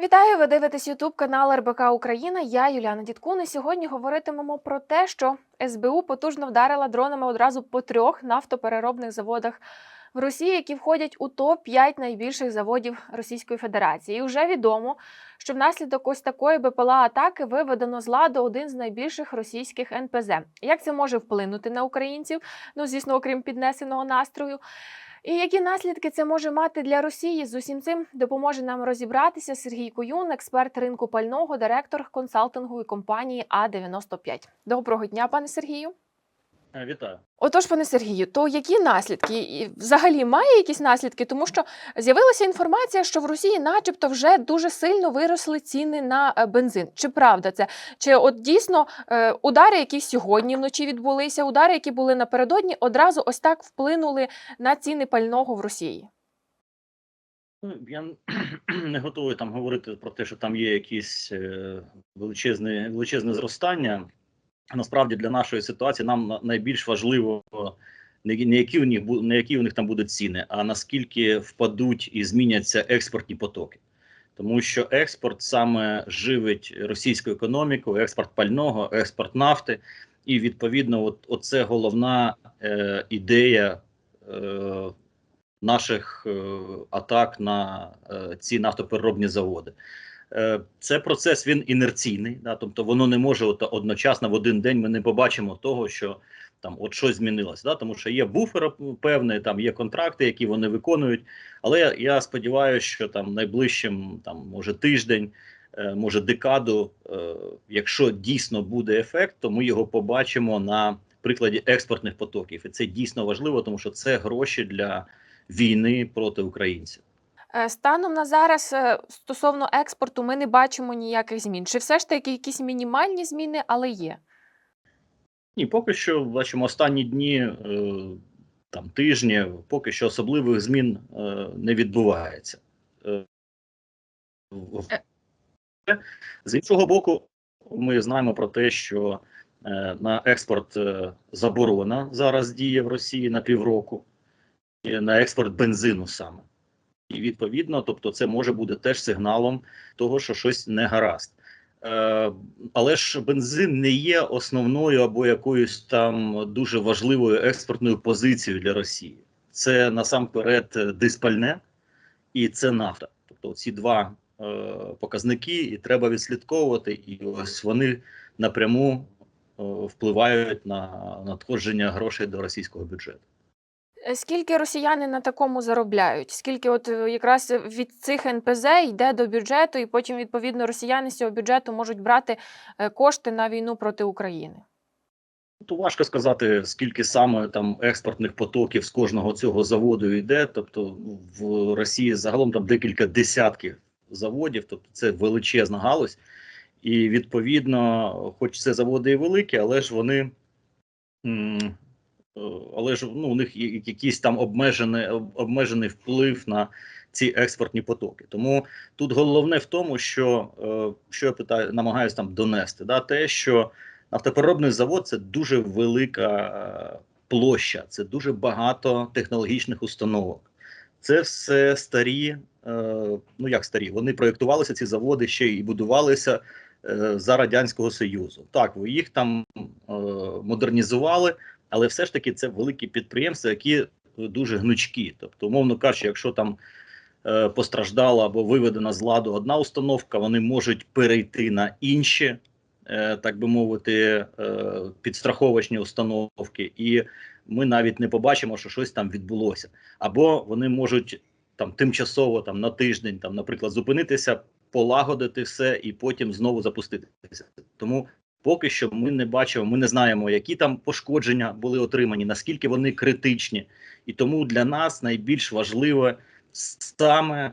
Вітаю! Ви дивитесь Ютуб канал РБК Україна. Я Юліана Діткун. І сьогодні говоритимемо про те, що СБУ потужно вдарила дронами одразу по трьох нафтопереробних заводах в Росії, які входять у топ 5 найбільших заводів Російської Федерації. І вже відомо, що внаслідок ось такої БПЛА атаки виведено з ладу один з найбільших російських НПЗ. Як це може вплинути на українців? Ну звісно, окрім піднесеного настрою. І які наслідки це може мати для Росії? З усім цим допоможе нам розібратися Сергій Куюн, експерт ринку пального, директор консалтингової компанії А 95 Доброго дня, пане Сергію. Е, Вітаю. Отож, пане Сергію, то які наслідки І взагалі має якісь наслідки? Тому що з'явилася інформація, що в Росії, начебто, вже дуже сильно виросли ціни на е, бензин. Чи правда це? Чи от дійсно е, удари, які сьогодні вночі відбулися, удари, які були напередодні, одразу ось так вплинули на ціни пального в Росії? Ну, Я не готовий там говорити про те, що там є якісь величезне, величезне зростання. Насправді для нашої ситуації нам найбільш важливо не, які у них, не які у них там будуть ціни, а наскільки впадуть і зміняться експортні потоки. Тому що експорт саме живить російську економіку, експорт пального, експорт нафти. І відповідно, от, оце головна е, ідея е, наших е, атак на е, ці нафтопереробні заводи. Е, Це процес він інерційний, да, тобто воно не може от, одночасно в один день ми не побачимо того, що там от щось змінилося. Да, тому що є буфер певний, там є контракти, які вони виконують. Але я, я сподіваюся, що там найближчим, там може тиждень, е, може декаду, е, якщо дійсно буде ефект, то ми його побачимо на прикладі експортних потоків. І це дійсно важливо, тому що це гроші для війни проти українців. Е, Станом на зараз е, стосовно експорту ми не бачимо ніяких змін. Чи все ж таки якісь мінімальні зміни, але є? Ні, поки що бачимо останні дні, е, там тижні, поки що особливих змін не відбувається. З іншого боку, ми знаємо про те, що на експорт заборона зараз діє в Росії на півроку, на експорт бензину саме. І відповідно, тобто, це може бути теж сигналом того, що щось не гаразд. Е, але ж бензин не є основною або якоюсь там дуже важливою експортною позицією для Росії. Це насамперед е, диспальне і це нафта. Тобто ці два е, показники і треба відслідковувати, і ось вони напряму впливають на надходження грошей до російського бюджету. Е, Скільки росіяни на такому заробляють? Скільки от е, якраз від цих НПЗ йде до бюджету, і потім відповідно росіяни з цього бюджету можуть брати е, кошти на війну проти України? То важко сказати, скільки саме там експортних потоків з кожного цього заводу йде. Тобто в Росії загалом там декілька десятків заводів, тобто це величезна галузь. І відповідно, хоч це заводи і великі, але ж вони. Е, Але ж ну, у них якийсь там обмежений, обмежений вплив на ці експортні потоки. Тому тут головне в тому, що, е, що я питаю, намагаюся там донести, да, те, що Нафтопереробний завод це дуже велика е, площа, це дуже багато технологічних установок. Це все старі, ну як старі, вони проєктувалися ці заводи ще і будувалися за Радянського Союзу. Так, їх там модернізували, але все ж таки це великі підприємства, які дуже гнучкі. Тобто, умовно кажучи, якщо там е, постраждала або виведена з ладу одна установка, вони можуть перейти на інші е, так би мовити, е, підстраховочні установки, і ми навіть не побачимо, що щось там відбулося. Або вони можуть там тимчасово там на тиждень, там, наприклад, зупинитися, полагодити все і потім знову запуститися. Тому поки що ми не бачимо, ми не знаємо, які там пошкодження були отримані, наскільки вони критичні, і тому для нас найбільш важливе саме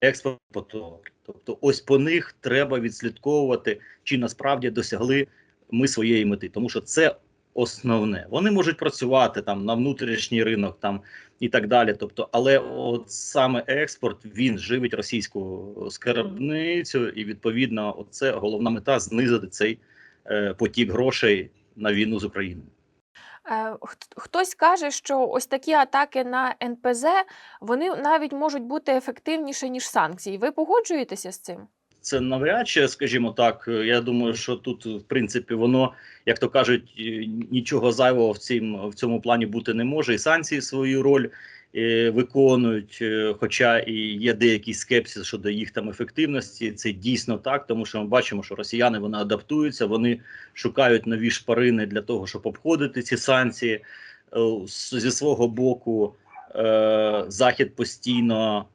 експорт потоки. Тобто, ось по них треба відслідковувати, чи насправді досягли ми своєї мети, тому що це основне. Вони можуть працювати там на внутрішній ринок, там і так далі. Тобто, але от саме експорт він живить російську скарбницю, і відповідно, це головна мета знизити цей е, потік грошей на війну з Україною. Е, Хтось каже, що ось такі атаки на НПЗ вони навіть можуть бути ефективніші, ніж санкції. Ви погоджуєтеся з цим? Це навряд чи, скажімо так. Я думаю, що тут, в принципі, воно, як то кажуть, нічого зайвого в цім в цьому плані бути не може. І санкції свою роль е, виконують, е, хоча і є деякий скепсис щодо їх там ефективності. Це дійсно так, тому що ми бачимо, що росіяни вони адаптуються, вони шукають нові шпарини для того, щоб обходити ці санкції. Е, Зі свого боку, е, захід постійно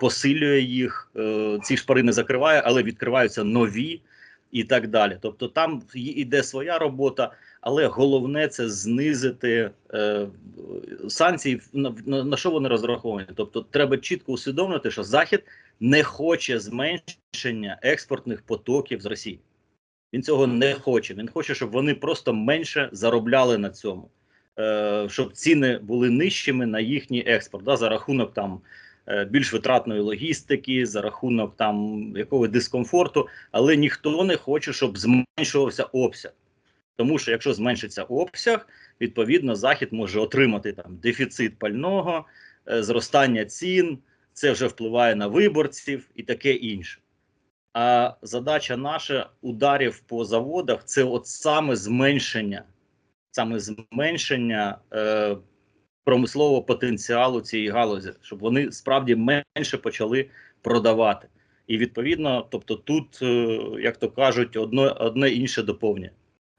посилює їх. Е, ці шпарини закриває, але відкриваються нові і так далі. Тобто там іде своя робота, але головне це знизити е, санкції. На, що вони розраховані? Тобто, треба чітко усвідомити, що Захід не хоче зменшення експортних потоків з Росії. Він цього не хоче. Він хоче, щоб вони просто менше заробляли на цьому, е, щоб ціни були нижчими на їхній експорт да, за рахунок там е, більш витратної логістики, за рахунок там якогось дискомфорту, але ніхто не хоче, щоб зменшувався обсяг. Тому що якщо зменшиться обсяг, відповідно захід може отримати там дефіцит пального, е, зростання цін, це вже впливає на виборців і таке інше. А задача наша ударів по заводах це от саме зменшення, саме зменшення е, промислового потенціалу цієї галузі, щоб вони справді менше почали продавати. І відповідно, тобто, тут, е, як то кажуть, одне, одне інше доповнює.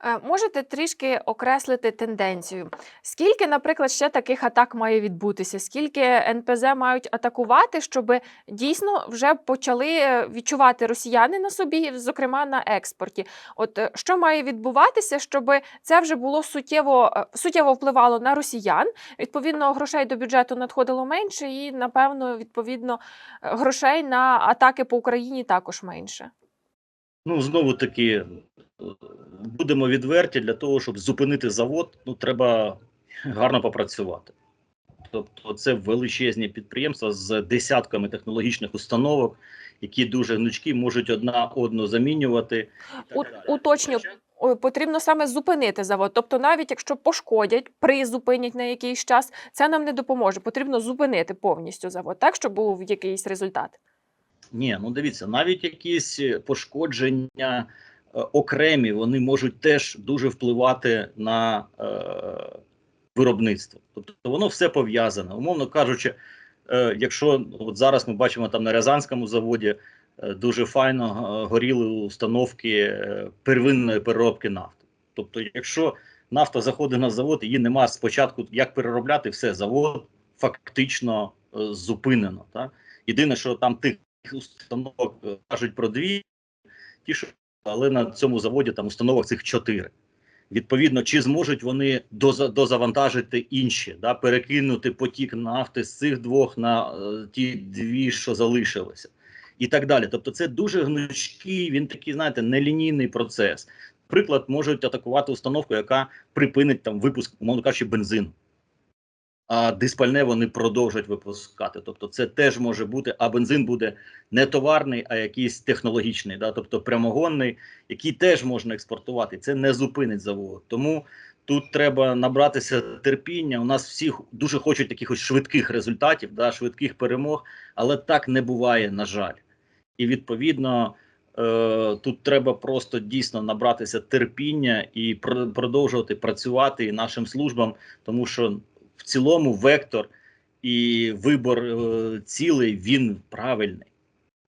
Е, Можете трішки окреслити тенденцію? Скільки, наприклад, ще таких атак має відбутися? Скільки НПЗ мають атакувати, щоб дійсно вже почали е, відчувати росіяни на собі, зокрема на експорті? От е, що має відбуватися, щоб це вже було суттєво суттєво впливало на росіян? Відповідно, грошей до бюджету надходило менше, і напевно, відповідно, грошей на атаки по Україні також менше. Ну, знову таки, будемо відверті, для того, щоб зупинити завод, ну треба гарно попрацювати. Тобто, це величезні підприємства з десятками технологічних установок, які дуже гнучкі, можуть одна одну замінювати. У- уточню, потрібно саме зупинити завод. Тобто, навіть якщо пошкодять, призупинять на якийсь час, це нам не допоможе. Потрібно зупинити повністю завод, так щоб був якийсь результат. Ні, ну дивіться, навіть якісь пошкодження окремі, вони можуть теж дуже впливати на е, виробництво. Тобто воно все пов'язане. Умовно кажучи, е, якщо от зараз ми бачимо там на Рязанському заводі е, дуже файно е, горіли установки е, первинної переробки нафти. Тобто, якщо нафта заходить на завод, її нема спочатку як переробляти, все завод фактично е, зупинено. Так? Єдине, що там тих установок е, кажуть про дві, ті, що але на цьому заводі там установок цих чотири. Відповідно, чи зможуть вони дозавантажити інші, да, перекинути потік нафти з цих двох на е, ті дві, що залишилися, і так далі. Тобто, це дуже гнучкий, він такий, знаєте, нелінійний процес. Наприклад, можуть атакувати установку, яка припинить там випуск, умовно кажучи, бензину. А диспальне вони продовжують випускати. Тобто, це теж може бути, а бензин буде не товарний, а якийсь технологічний, да, тобто прямогонний, який теж можна експортувати. Це не зупинить завод. Тому тут треба набратися терпіння. У нас всі дуже хочуть таких ось швидких результатів, да, швидких перемог, але так не буває, на жаль. І відповідно. Е, тут треба просто дійсно набратися терпіння і пр- продовжувати працювати нашим службам, тому що в цілому вектор і вибор е, цілей він правильний.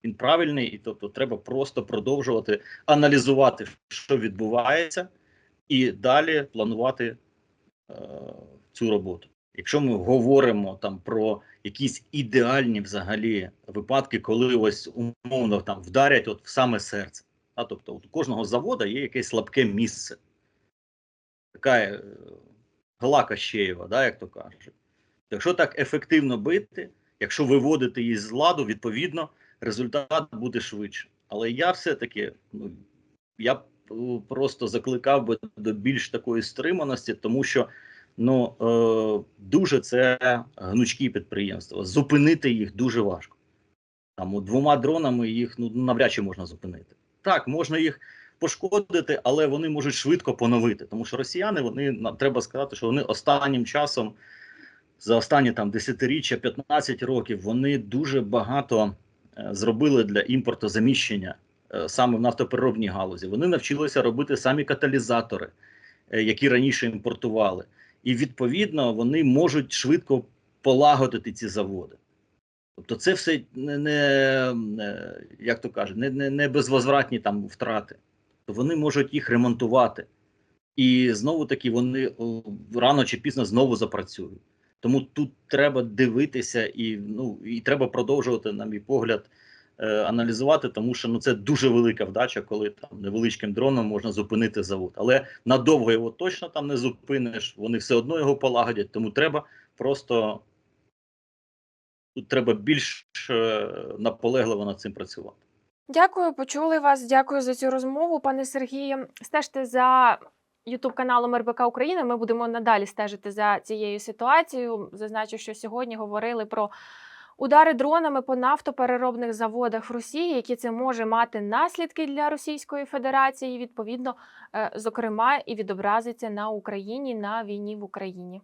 Він правильний, і тобто треба просто продовжувати аналізувати, що відбувається, і далі планувати е, цю роботу. Якщо ми говоримо там про якісь ідеальні взагалі випадки, коли ось умовно там вдарять от в саме серце. А, тобто от у кожного заводу є якесь слабке місце. Така е, гла Кащеєва, да, як то кажуть. Якщо так ефективно бити, якщо виводити її з ладу, відповідно, результат буде швидше. Але я все-таки ну, я е, просто закликав би до більш такої стриманості, тому що ну, е, дуже це гнучкі підприємства. Зупинити їх дуже важко. Там двома дронами їх ну, навряд чи можна зупинити. Так, можна їх пошкодити, але вони можуть швидко поновити. Тому що росіяни, вони треба сказати, що вони останнім часом, за останні там десятиріччя, 15 років, вони дуже багато е, зробили для імпортозаміщення е, саме в нафтопереробній галузі. Вони навчилися робити самі каталізатори, е, які раніше імпортували. І відповідно вони можуть швидко полагодити ці заводи. Тобто, це все не, не як то кажуть, не, не, не безвозвратні там втрати. То вони можуть їх ремонтувати. І знову таки вони рано чи пізно знову запрацюють. Тому тут треба дивитися і ну і треба продовжувати, на мій погляд, е, аналізувати, тому що ну це дуже велика вдача, коли там невеличким дроном можна зупинити завод. Але надовго його точно там не зупиниш, вони все одно його полагодять. Тому треба просто тут треба більш е, наполегливо над цим працювати. Дякую, почули вас. Дякую за цю розмову, пане Сергію. Стежте за Ютуб каналом РБК України. Ми будемо надалі стежити за цією ситуацією. Зазначу, що сьогодні говорили про удари дронами по нафтопереробних заводах в Росії, які це може мати наслідки для Російської Федерації. Відповідно, е, зокрема, і відобразиться на Україні на війні в Україні.